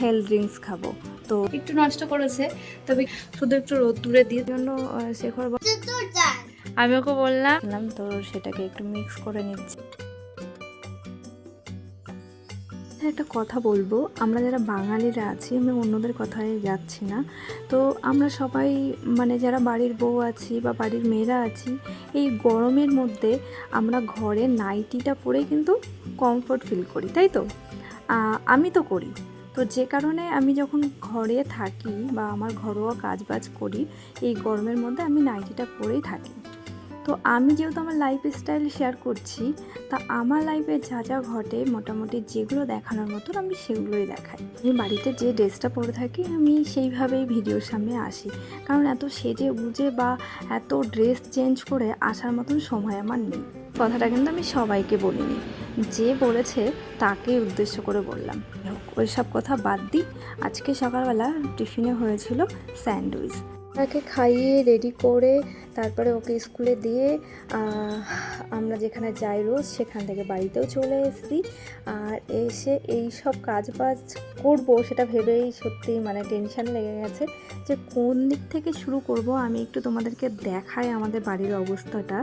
Health drinks খাব। তো একটু নষ্ট করেছে তবে শুধু একটু রোদ্দুরে দিয়ে জন্য শেখর আমি ওকে বললাম বললাম তো সেটাকে একটু মিক্স করে নিচ্ছি। একটা কথা বলব। আমরা যারা বাঙালিরা আছি আমি অন্যদের কথায় যাচ্ছি না। তো আমরা সবাই মানে যারা বাড়ির বউ আছি বা বাড়ির মেয়েরা আছি এই গরমের মধ্যে আমরা ঘরে নাইটিটা পরে কিন্তু কমফোর্ট ফিল করি তাই তো? আমি তো করি। তো যে কারণে আমি যখন ঘরে থাকি বা আমার ঘরোয়া কাজবাজ করি, এই গরমের মধ্যে আমি নাইটিটা পরেই থাকি। তো আমি যেহেতু আমার লাইফ স্টাইল শেয়ার করছি, তা আমার লাইফে যা যা ঘটে, মোটামুটি যেগুলো দেখানোর মতন আমি সেগুলোই দেখাই। আমি বাড়িতে যে ড্রেসটা পরে থাকি, আমি সেইভাবেই ভিডিওর সামনে আসি। কারণ এত সেজে গুজে বা এত ড্রেস চেঞ্জ করে আসার মতন সময় আমার নেই। কথাটা কিন্তু আমি সবাইকে বলিনি। যে বলেছে তাকে উদ্দেশ্য করে বললাম। ওই সব কথা বাদ দিই। আজকে সকালবেলা টিফিনে হয়েছিল স্যান্ডউইচ। তাকে খাইয়ে রেডি করে তারপরে ওকে স্কুলে দিয়ে আমরা যেখানে যাই রোজ সেখান থেকে বাড়িতেও চলে এসেছি। আর এসে এই সব কাজ বাজ করব সেটা ভেবেই সত্যি মানে টেনশন লেগে গেছে যে কোন দিক থেকে শুরু করব? আমি একটু তোমাদেরকে দেখাই আমাদের বাড়ির অবস্থাটা।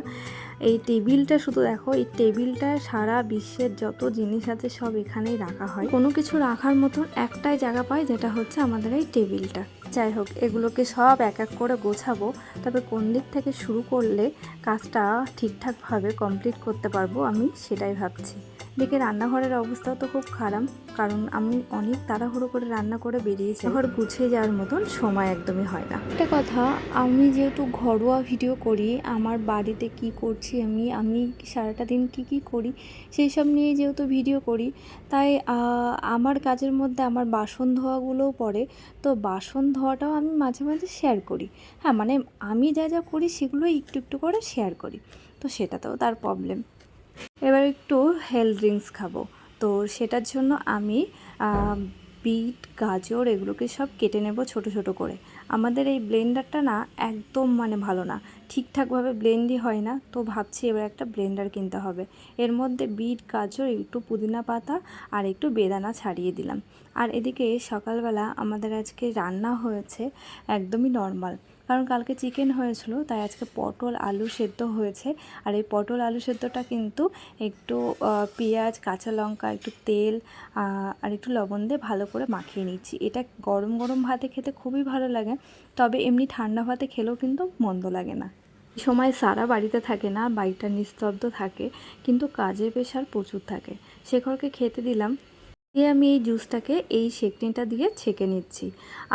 এই টেবিলটা শুধু দেখো, এই টেবিলটা সারা বিশ্বের যত জিনিস আছে সব এখানেই রাখা হয়। কোনো কিছু রাখার মতন একটাই জায়গা পাই, যেটা হচ্ছে আমাদের এই টেবিলটা। যাই হোক এগুলোকে সব এক এক করে গোছাবো। তবে কোন দিক থেকে শুরু করলে কাজটা ঠিকঠাকভাবে কমপ্লিট করতে পারব আমি সেটাই ভাবছি। দেখে রান্নাঘরের অবস্থাও তো খুব খারাপ, কারণ আমি অনেক তাড়াহুড়ো করে রান্না করে বেরিয়েছি। ঘর গুছিয়ে যাওয়ার মতন সময় একদমই হয় না। একটা কথা, আমি যেহেতু ঘরোয়া ভিডিও করি, আমার বাড়িতে কি করছি আমি আমি সারাটা দিন কি কি করি, সেই সব নিয়ে যেহেতু ভিডিও করি, তাই আমার কাজের মধ্যে আমার বাসন ধোয়াগুলোও পড়ে, তো বাসন ধোয়াটাও আমি মাঝে মাঝে শেয়ার করি। হ্যাঁ মানে আমি যা যা করি সেগুলো একটু একটু করে শেয়ার করি, তো সেটাতেও তার প্রবলেম এবার একটু হেলথ ড্রিঙ্কস খাব। তো সেটার জন্য আমি বিট, গাজর এগুলোকে সব কেটে নেব ছোট ছোট করে। আমাদের এই ব্লেন্ডারটা না একদম মানে ভালো না। ঠিকঠাকভাবে ব্লেন্ডই হয় না। তো ভাবছি এবার একটা ব্লেন্ডার কিনতে হবে। এর মধ্যে বিট, গাজর, একটু পুদিনা পাতা আর একটু বেদানা ছাড়িয়ে দিলাম। আর এদিকে সকালবেলা আমাদের আজকে রান্না হয়েছে একদমই নর্মাল কারণ কালকে চিকেন হয়েছিল, তাই আজকে পটল আলু সেদ্ধ হয়েছে। আর এই পটল আলু সেদ্ধটা কিন্তু একটু পেঁয়াজ, কাঁচা লঙ্কা, একটু তেল আর একটু লবণ দিয়ে ভালো করে মাখিয়ে নিচ্ছি। এটা গরম গরম ভাতে খেতে খুবই ভালো লাগে, তবে এমনি ঠান্ডা ভাতে খেলেও কিন্তু মন্দ লাগে না। সময় সারা বাড়িতে থাকে না, বাড়িটা নিস্তব্ধ থাকে, কিন্তু কাজের প্রেশার প্রচুর থাকে। শেখরকে খেতে দিলাম দিয়ে আমি এই জুসটাকে এই ছেঁকনিটা দিয়ে ছেঁকে নিচ্ছি।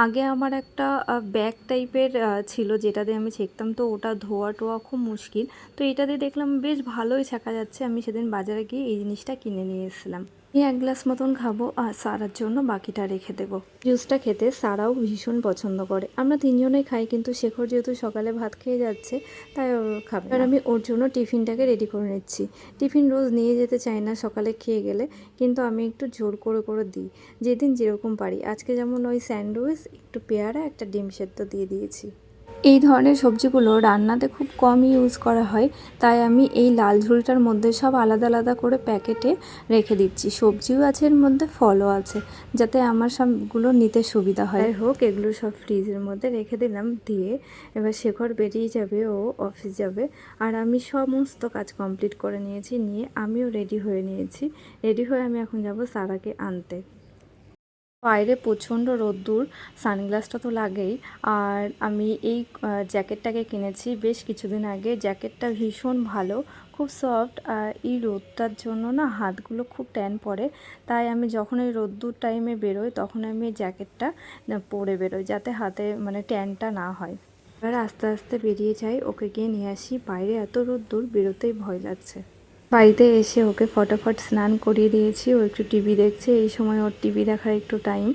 আগে আমার একটা ব্যাগ টাইপের ছিল যেটা দিয়ে আমি ছেঁকতাম, তো ওটা ধোয়া টোয়া খুব মুশকিল। তো এটা দিয়ে দেখলাম বেশ ভালোই ছেঁকা যাচ্ছে। আমি সেদিন বাজারে গিয়ে এই জিনিসটা কিনে নিয়ে এসেছিলাম। এই এক গ্লাস মতন খাব আর সারার জন্য বাকিটা রেখে দেবো। জুসটা খেতে সারাও ভীষণ পছন্দ করে। আমরা তিনজনেই খাই, কিন্তু শেখর যেহেতু সকালে ভাত খেয়ে যাচ্ছে, তাই ওর খাবে আর আমি ওর জন্য টিফিনটাকে রেডি করে নিচ্ছি। টিফিন রোজ নিয়ে যেতে চাই না সকালে খেয়ে গেলে, কিন্তু আমি একটু জোর করে করে দিই, যেদিন যেরকম পারি। আজকে যেমন ওই স্যান্ডউইচ, একটু পেয়ারা, একটা ডিম সেদ্ধ দিয়ে দিয়েছি। এই ধরনের সবজিগুলো রান্নাতে খুব কম ইউজ করা হয়, তাই আমি এই লাল ঝুলটার মধ্যে সব আলাদা আলাদা করে প্যাকেটে রেখে দিচ্ছি। সবজিও আছে, এর মধ্যে ফলও আছে, যাতে আমার সবগুলো নিতে সুবিধা হয়। হোক, এগুলো সব ফ্রিজের মধ্যে রেখে দিলাম, দিয়ে এবার শেখর বেরিয়ে যাবে, ও অফিস যাবে। আর আমি সমস্ত কাজ কমপ্লিট করে নিয়েছি, নিয়ে আমিও রেডি হয়ে নিয়েছি। রেডি হয়ে আমি এখন যাব সারাকে আনতে। বাইরে প্রচণ্ড রোদ্দুর, সানগ্লাসটা তো লাগেই। আর আমি এই জ্যাকেটটাকে কিনেছি বেশ কিছুদিন আগে। জ্যাকেটটা ভীষণ ভালো, খুব সফট। আর এই রোদটার জন্য না হাতগুলো খুব ট্যান পড়ে। তাই আমি যখন এই রোদ্দুর টাইমে বেরোই, তখন আমি এই জ্যাকেটটা পরে বেরোই যাতে হাতে মানে ট্যানটা না হয়। এবার আস্তে আস্তে বেরিয়ে যাই, ওকে গিয়ে নিয়ে আসি। বাইরে এত রোদ্দুর, বেরোতেই ভয় লাগছে। বাড়িতে এসে ওকে ফটাফট স্নান করিয়ে দিয়েছি। ও একটু টিভি দেখছে, এই সময় ওর টিভি দেখার একটু টাইম।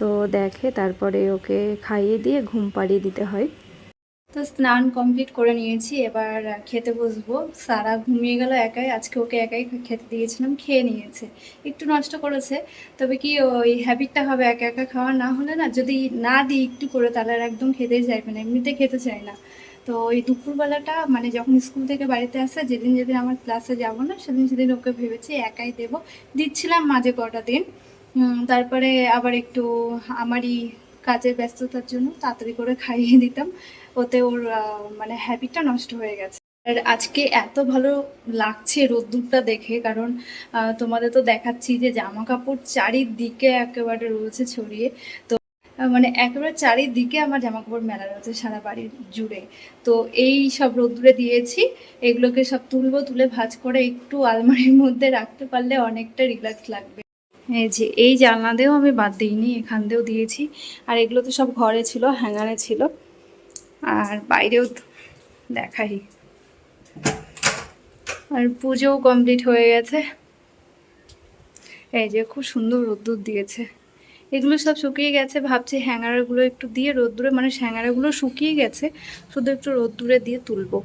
তো দেখে, তারপরে ওকে খাইয়ে দিয়ে ঘুম পাড়িয়ে দিতে হয়। তো স্নান কমপ্লিট করে নিয়েছি, এবার খেতে বসবো। সারা ঘুমিয়ে গেল একাই, আজকে ওকে একাই খেতে দিয়েছিলাম, খেয়ে নিয়েছে। একটু নষ্ট করেছে, তবে কি ওই হ্যাবিটটা হবে একা একা খাওয়া? না হলে না, যদি না দিই একটু করে, তাহলে আর একদম খেতেই চাইবে না, এমনিতে খেতে চায় না। তো ওই দুপুরবেলাটা মানে যখন স্কুল থেকে বাড়িতে আসে, যেদিন যেদিন আমার ক্লাসে যাব না, সেদিন সেদিন ওকে ভেবেছি একাই দেবো। দিচ্ছিলাম মাঝে কটা দিন। তারপরে আবার একটু আমারই কাজের ব্যস্ততার জন্য তাড়াতাড়ি করে খাইয়ে দিতাম। ওতে ওর মানে হ্যাবিটটা নষ্ট হয়ে গেছে। আর আজকে এত ভালো লাগছে রোদ্দুরটা দেখে, কারণ তোমাদের তো দেখাচ্ছি যে জামা কাপড় চারিদিকে একেবারে রয়েছে ছড়িয়ে। তো মানে একেবারে চারিদিকে আমার জামা কাপড় মেলা রয়েছে সারা বাড়ির জুড়ে। তো এই সব রোদ্দুরে দিয়েছি, এগুলোকে সব তুলবো, তুলে ভাঁজ করে একটু আলমারির মধ্যে রাখতে পারলে অনেকটা রিল্যাক্স লাগবে। এই যে, এই জানলা দিয়েও আমি বাদ দিইনি এখান দিয়েও দিয়েছি। আর এগুলো তো সব ঘরে ছিল, হ্যাঙ্গারে ছিল। আর বাইরেও দেখাই। আর পুজোও কমপ্লিট হয়ে গেছে। এই যে, খুব সুন্দর রোদ্দুর দিয়েছে। এগুলো সব শুকিয়ে গেছে। ভাবছি হ্যাঙ্গারগুলো একটু দিয়ে রোদ্দুরে মানে হ্যাঙ্গারগুলো শুকিয়ে গেছে, শুধু একটু রোদ্দুরে দিয়ে তুলবো।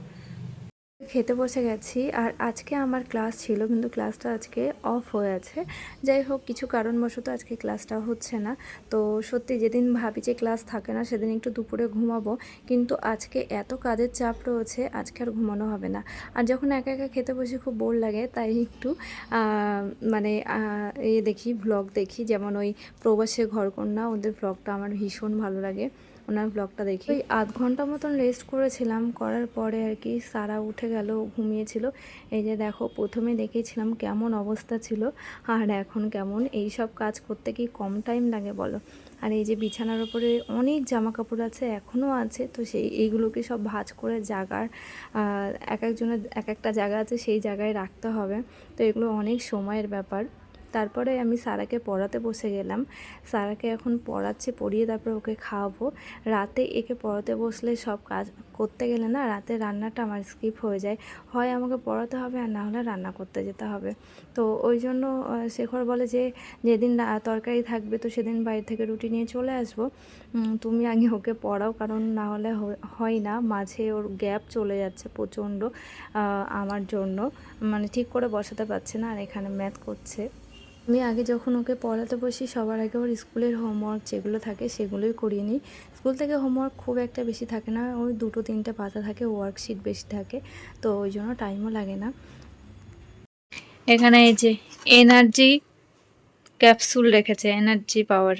খেতে বসে গেছি আর আজকে আমার ক্লাস ছিল, কিন্তু ক্লাসটা আজকে অফ হয়ে আছে। যাই হোক, কিছু কারণবশত আজকে ক্লাসটা হচ্ছে না। তো সত্যি যেদিন ভাবি যে ক্লাস থাকে না, সেদিন একটু দুপুরে ঘুমাবো। কিন্তু আজকে এত কাজের চাপ রয়েছে, আজকে আর ঘুমানো হবে না। আর যখন একা একা খেতে বসে খুব বোর লাগে, তাই একটু মানে এ দেখি ভ্লগ দেখি। যেমন ওই প্রবাসে ঘরকন্যা, ওদের ভ্লগটা আমার ভীষণ ভালো লাগে। ওনার ব্লগটা দেখি। ওই আধ ঘণ্টা মতন রেস্ট করেছিলাম, করার পরে আর কি সারা উঠে গেল, ঘুমিয়েছিল। এই যে দেখো, প্রথমে দেখেছিলাম কেমন অবস্থা ছিল, আর এখন কেমন, এই সব কাজ করতে কি কম টাইম লাগে বলো? আর এই যে বিছানার উপরে অনেক জামা কাপড় আছে এখনও আছে, তো সেই এইগুলোকে সব ভাঁজ করে জাগার এক একজনের, এক একটা জায়গা আছে, সেই জায়গায় রাখতে হবে। তো এগুলো অনেক সময়ের ব্যাপার। তারপরে আমি সারাকে পড়াতে বসে গেলাম। সারাকে এখন পড়াচ্ছি, পড়িয়ে তারপরে ওকে খাওয়াবো। রাতে একে পড়াতে বসলে সব কাজ করতে গেলে না রাতে রান্নাটা আমার স্কিপ হয়ে যায়। হয় আমাকে পড়াতে হবে আর না হলে রান্না করতে যেতে হবে। তো ওই জন্য শেখর বলে যে, যেদিন তরকারি থাকবে তো সেদিন বাইরে থেকে রুটি নিয়ে চলে আসব। তুমি আগে ওকে পড়াও কারণ না হলে হয় না। মাঝে ওর গ্যাপ চলে যাচ্ছে প্রচণ্ড আমার জন্য। মানে ঠিক করে বসাতে পারছে না আর এখানে ম্যাথ করছে। আমি আগে যখন ওকে পড়াতে বসি সবার আগে ওর স্কুলের হোমওয়ার্ক যেগুলো থাকে সেগুলোই করিয়ে নিই। স্কুল থেকে হোমওয়ার্ক খুব একটা বেশি থাকে না ওই দুটো তিনটে পাতা থাকে ওয়ার্কশিট বেশি থাকে তো ওই জন্য টাইমও লাগে না। এখানে এই যে এনার্জি ক্যাপসুল রেখেছে এনার্জি পাওয়ার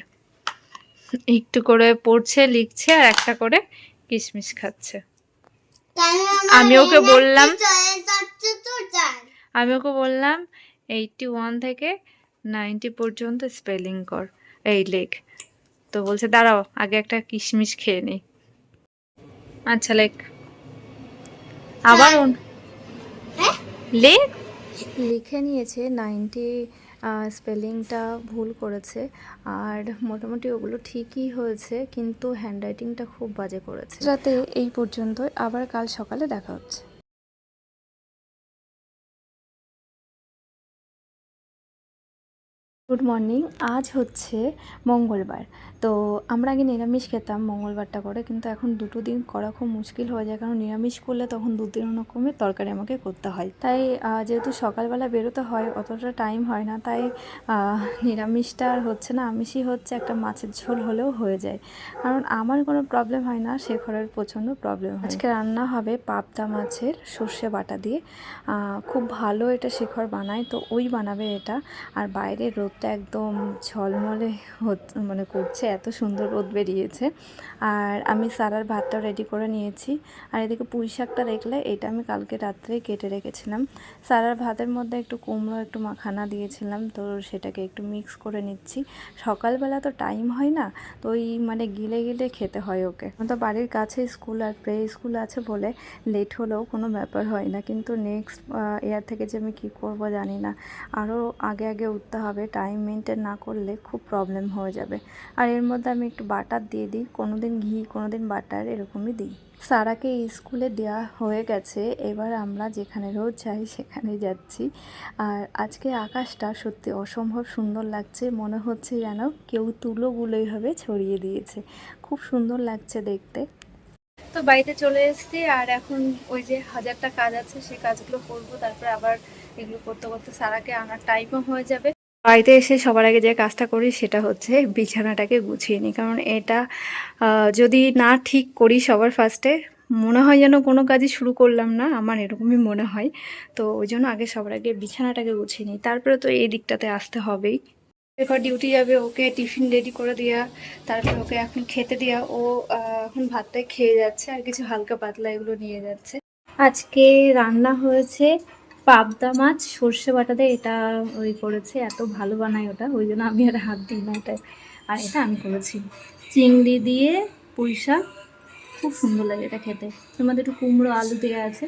একটু করে পড়ছে লিখছে আর একটা করে কিশমিশ খাচ্ছে। আমি ওকে বললাম আমি ওকে বললাম এইটটি ওয়ান থেকে নাইনটি পর্যন্ত স্পেলিং কর। এই লেখ। তো বলছে দাঁড়াও আগে একটা কিশমিশ খেয়ে নিই। আচ্ছা লেখ। আবার ওন- লেখ? লিখে নিয়েছে নাইনটি স্পেলিংটা ভুল করেছে। আর মোটামুটি ওগুলো ঠিকই হয়েছে কিন্তু হ্যান্ডরাইটিংটা খুব বাজে করেছে। রাতে এই পর্যন্ত আবার কাল সকালে দেখা হচ্ছে। Good morning. আজ হচ্ছে মঙ্গলবার। তো আমরা আগে নিরামিষ খেতাম মঙ্গলবারটা করে, কিন্তু এখন দুটো দিন করা খুব মুশকিল হয়ে যায়, কারণ নিরামিষ করলে তখন দু তিন রকমের তরকারি আমাকে করতে হয়। তাই যেহেতু সকালবেলা বেরোতে হয়, অতটা টাইম হয় না, তাই নিরামিষটা আর হচ্ছে না, আমিষই হচ্ছে একটা মাছের ঝোল হলেও হয়ে যায়। কারণ আমার কোনো প্রবলেম হয় না সে ঘরের প্রচণ্ড প্রবলেম হয়। আজকে রান্না হবে পাবদা মাছের সর্ষে বাটা দিয়ে। খুব ভালো এটা শেখর বানায়, তো ওই বানাবে এটা। আর বাইরে রোদটা একদম ঝলমলে মানে করছে এত সুন্দর রোদ বেরিয়েছে। আর আমি সারার ভাতটা রেডি করে নিয়েছি। আর এদিকে পুঁই শাকটা দেখলে এটা আমি কালকে রাত্রেই কেটে রেখেছিলাম। সারার ভাতের মধ্যে একটু কুমড়ো, একটু মাখানা দিয়েছিলাম, তো সেটাকে একটু মিক্স করে নিচ্ছি। সকালবেলা তো টাইম হয় না, তো ওই মানে গিলে গিলে খেতে হয় ওকে। তো বাড়ির কাছে স্কুল আর প্রে স্কুল আছে বলে লেট হলেও কোনো ব্যাপার হয় না। কিন্তু নেক্সট ইয়ার থেকে যে আমি কী করব জানি না। আরও আগে আগে উঠতে হবে। টাইম মেনটেন না করলে খুব প্রবলেম হয়ে যাবে। আর এর মধ্যে আমি একটু বাটার দিয়ে দিই। কোনো দিন ঘি কোনো দিন বাটার এরকমই দিই। সারাকে স্কুলে দেওয়া হয়ে গেছে। এবার আমরা যেখানে রোজ যাই, সেখানে যাচ্ছি। আর আজকে আকাশটা সত্যি অসম্ভব সুন্দর লাগছে। মনে হচ্ছে যেন কেউ তুলোগুলোইভাবে ছড়িয়ে দিয়েছে। খুব সুন্দর লাগছে দেখতে। তো বাড়িতে চলে এসেছি আর এখন ওই যে হাজারটা কাজ আছে, সেই কাজগুলো করব। তারপরে আবার এগুলো করতে করতে সারাকে আনার টাইমও হয়ে যাবে। বাড়িতে এসে সবার আগে যে কাজটা করি সেটা হচ্ছে বিছানাটাকে গুছিয়ে নিই। কারণ এটা যদি না ঠিক করি সবার ফার্স্টে মনে হয় যেন কোনো কাজই শুরু করলাম না, আমার এরকমই মনে হয়। তো ওই জন্য আগে সবার আগে বিছানাটাকে গুছিয়ে নিই। তারপরে তো এই দিকটাতে আসতে হবেই। এরপর ডিউটি যাবে, ওকে টিফিন রেডি করে দেওয়া তারপর ওকে এখন খেতে দেওয়া ও এখন ভাতটাই খেয়ে যাচ্ছে, আর কিছু হালকা পাতলা এগুলো নিয়ে যাচ্ছে। আজকে রান্না হয়েছে পাবদা মাছ, সর্ষে বাটাতে এটা ওই করেছে, এত ভালো বানায় ওটা, ওই জন্য আমি আর হাত দিই না এটা আর এটা আমি করেছি। চিংড়ি দিয়ে পুঁই শাক, খুব সুন্দর লাগে এটা খেতে। তোমাদের একটু কুমড়ো, আলু দেওয়া আছে।